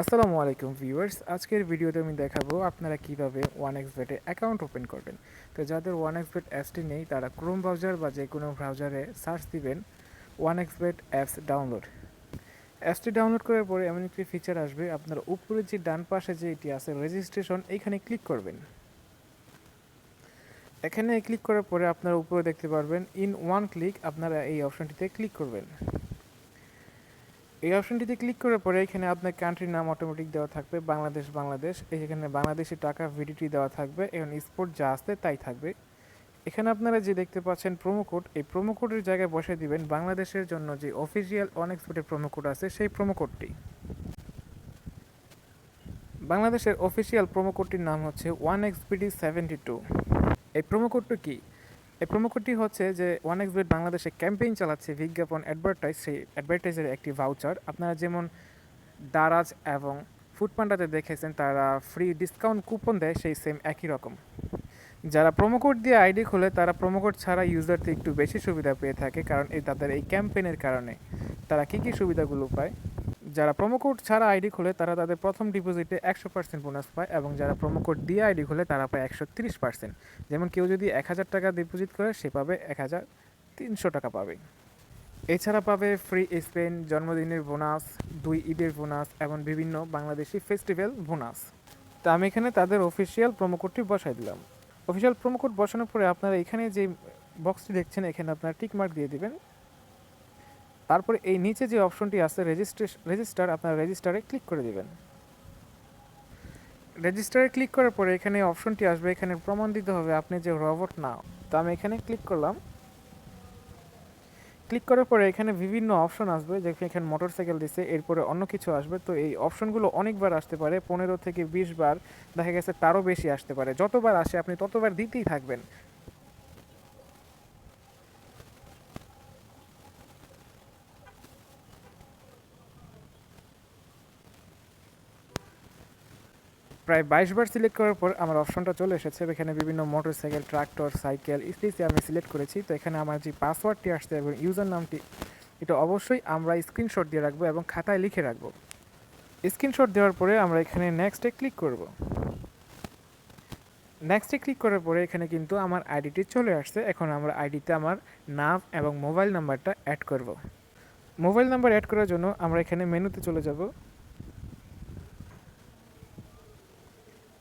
আসসালামু আলাইকুম ভিউয়ার্স। আজকের ভিডিওতে আমি দেখাবো আপনারা কীভাবে ওয়ান এক্স বেটে অ্যাকাউন্ট ওপেন করবেন। তো যাদের ওয়ান এক্স বেট অ্যাপসটি নেই, তারা ক্রোম ব্রাউজার বা যে কোনো ব্রাউজারে সার্চ দিবেন one X bet apps download. অ্যাপসটি ডাউনলোড করার পরে এমন একটি ফিচার আসবে, আপনার উপরে যে ডান পাশে যে এটি আছে রেজিস্ট্রেশন এইখানে ক্লিক করবেন। এখানে ক্লিক করার পরে আপনারা উপরে দেখতে পারবেন ইন ওয়ান ক্লিক আপনারা এই অপশনটিতে ক্লিক করবেন। এই অপশনটিতে ক্লিক করার পরে এখানে আপনার কান্ট্রির নাম অটোমেটিক দেওয়া থাকবে, বাংলাদেশ বাংলাদেশ। এখানে বাংলাদেশি টাকা ভিডিটি দেওয়া থাকবে এবং স্পোর্ট যা আসতে তাই থাকবে। এখানে আপনারা যে দেখতে পাচ্ছেন প্রোমো কোড এই প্রোমো কোডের জায়গায় বসে দিবেন বাংলাদেশের জন্য যে অফিসিয়াল অনএক্সপোর্টের প্রোমো কোড আছে, সেই প্রোমো কোডটি বাংলাদেশের অফিসিয়াল প্রোমো কোডটির নাম হচ্ছে ওয়ান এক্সপিডি সেভেন্টি টু এই প্রোমো কোডটি কী? এই প্রোমো কোডটি হচ্ছে যে ওয়ান এক্স বেড বাংলাদেশে ক্যাম্পেইন চালাচ্ছে বিজ্ঞাপন অ্যাডভার্টাইজ সেই অ্যাডভার্টাইজের একটি ভাউচার আপনারা যেমন দারাজ এবং ফুডপান্ডাতে দেখেছেন, তারা ফ্রি ডিসকাউন্ট কুপন দেয়, সেই সেম একই রকম। যারা প্রোমো কোড দিয়ে আইডি খোলে, তারা প্রোমো কোড ছাড়া ইউজারতে একটু বেশি সুবিধা পেয়ে থাকে, কারণ এই তাদের এই ক্যাম্পেইনের কারণে। তারা কী কী সুবিধাগুলো পায়? যারা প্রোমো কোড ছাড়া আইডি খোলে, তারা তাদের প্রথম ডিপোজিটে একশো পার্সেন্ট বোনাস পায় এবং যারা প্রোমো কোড দিয়ে আইডি খোলে, তারা পায় একশো তিরিশ পার্সেন্ট যেমন কেউ যদি এক হাজার টাকা ডিপোজিট করে, সে পাবে এক হাজার তিনশো টাকা পাবে। এছাড়া পাবে ফ্রি স্পেন জন্মদিনের বোনাস দুই ঈদের বোনাস এবং বিভিন্ন বাংলাদেশি ফেস্টিভ্যাল বোনাস তো আমি এখানে তাদের অফিসিয়াল কোডটি বসাই দিলাম। অফিসিয়াল কোড বসানোর পরে আপনারা এখানে যে বক্সটি দেখছেন, এখানে আপনারা টিক মার্ক দিয়ে দিবেন। তারপরে এই নিচে যে অপশনটি আছে রেজিস্ট্রেশন রেজিস্টার আপনার রেজিস্টারে ক্লিক করে দিবেন। রেজিস্টারে ক্লিক করার পরে এখানে অপশনটি আসবে, এখানে প্রমাণ দিতে হবে আপনি যে রবট না। তো আমি এখানে ক্লিক করলাম। ক্লিক করার পরে এখানে বিভিন্ন অপশন আসবে, যে এখানে মোটরসাইকেল দিছে, এরপরে অন্য কিছু আসবে। তো এই অপশনগুলো অনেকবার আসতে পারে, পনেরো থেকে বিশ বার, দেখা গেছে তারও বেশি আসতে পারে। যতবার আসে, আপনি ততবার দিতেই থাকবেন। প্রায় বাইশ বার সিলেক্ট করার পর আমার অপশনটা চলে এসেছে। এখানে বিভিন্ন মোটর সাইকেল ট্রাক্টর সাইকেল ইত্যাদি আমি সিলেক্ট করেছি। তো এখানে আমার যে পাসওয়ার্ডটি আসছে এবং ইউজার নামটি এটা অবশ্যই আমরা স্ক্রিনশট দিয়ে রাখব এবং খাতায় লিখে রাখব। স্ক্রিনশট দেওয়ার পরে আমরা এখানে নেক্সটে ক্লিক করব। নেক্সটে ক্লিক করার পরে এখানে কিন্তু আমার আইডিটি চলে আসছে। এখন আমরা আইডিতে আমার নাম এবং মোবাইল নাম্বারটা অ্যাড করব। মোবাইল নাম্বার অ্যাড করার জন্য আমরা এখানে মেনুতে চলে যাব।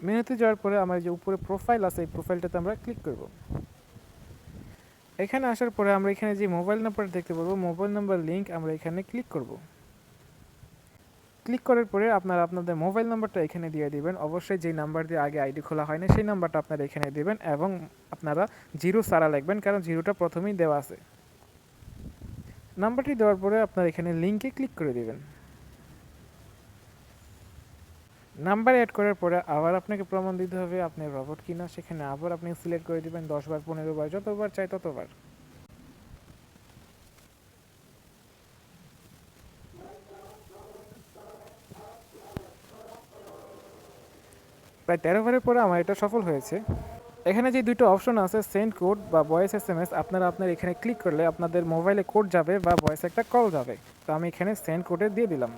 মেনুতে যাওয়ার পরে আমার যে উপরে প্রোফাইল আছে, এই প্রোফাইলটাতে আমরা ক্লিক করব। এখানে আসার পরে আমরা এখানে যে মোবাইল নাম্বার দেখতে পারব মোবাইল নাম্বার লিঙ্ক আমরা এখানে ক্লিক করব। ক্লিক করার পরে আপনারা আপনাদের মোবাইল নাম্বারটা এখানে দিয়ে দিবেন। অবশ্যই যেই নাম্বার দিয়ে আগে আইডি খোলা হয়নি, সেই নাম্বারটা আপনারা এখানে দেবেন এবং আপনারা জিরো সারা লাগবেন কারণ জিরোটা প্রথমেই দেওয়া আছে। নাম্বারটি দেওয়ার পরে আপনারা এখানে লিঙ্কে ক্লিক করে দিবেন। নাম্বার অ্যাড করার পরে আবার আপনাকে প্রমাণ দিতে হবে আপনি রবট কিনা, সেখানে আবার আপনি সিলেক্ট করে দিবেন দশ বার, পনেরো বার, যতবার চাই ততবার। প্রায় তেরো বারের পরে আমার এটা সফল হয়েছে। এখানে যে দুটো অপশন আছে সেন্ড কোড বা ভয়েস এস এম এস আপনারা আপনার এখানে ক্লিক করলে আপনাদের মোবাইলে কোড যাবে বা ভয়েস একটা কল যাবে। তো আমি এখানে সেন্ড কোডে দিয়ে দিলাম।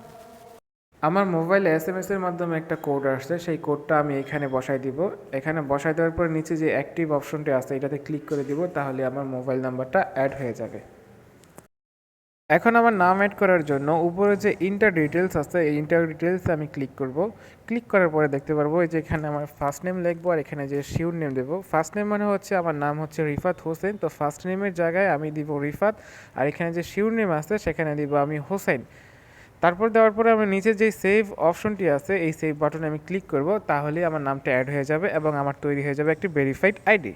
আমার মোবাইলে এস এম এর মাধ্যমে একটা কোড আসছে, সেই কোডটা আমি এখানে বসাই দিব। এখানে বসাই দেওয়ার পর নিচে যে অ্যাক্টিভ অপশনটি আছে, এটাতে ক্লিক করে দিব, তাহলে আমার মোবাইল নাম্বারটা অ্যাড হয়ে যাবে। এখন আমার নাম অ্যাড করার জন্য উপরে যে ইন্টার ডিটেলস আছে, এই ইন্টার ডিটেলসে আমি ক্লিক করব। ক্লিক করার পরে দেখতে পারব যে এখানে আমার ফার্স্ট নেম লিখব আর এখানে যে শিউর নেম দেবো। ফার্স্ট নেম মানে হচ্ছে আমার নাম হচ্ছে রিফাত হোসেন, তো ফার্স্ট নেমের জায়গায় আমি দিব রিফাত, আর এখানে যে শিউর নেম আছে, সেখানে দিব আমি হোসেন। তারপর দেওয়ার পরে আমি নিচে যে সেভ অপশনটি আছে, এই সেভ বাটনে আমি ক্লিক করব তাহলে আমার নামটা অ্যাড হয়ে যাবে এবং আমার তৈরি হয়ে যাবে একটি ভেরিফাইড আইডি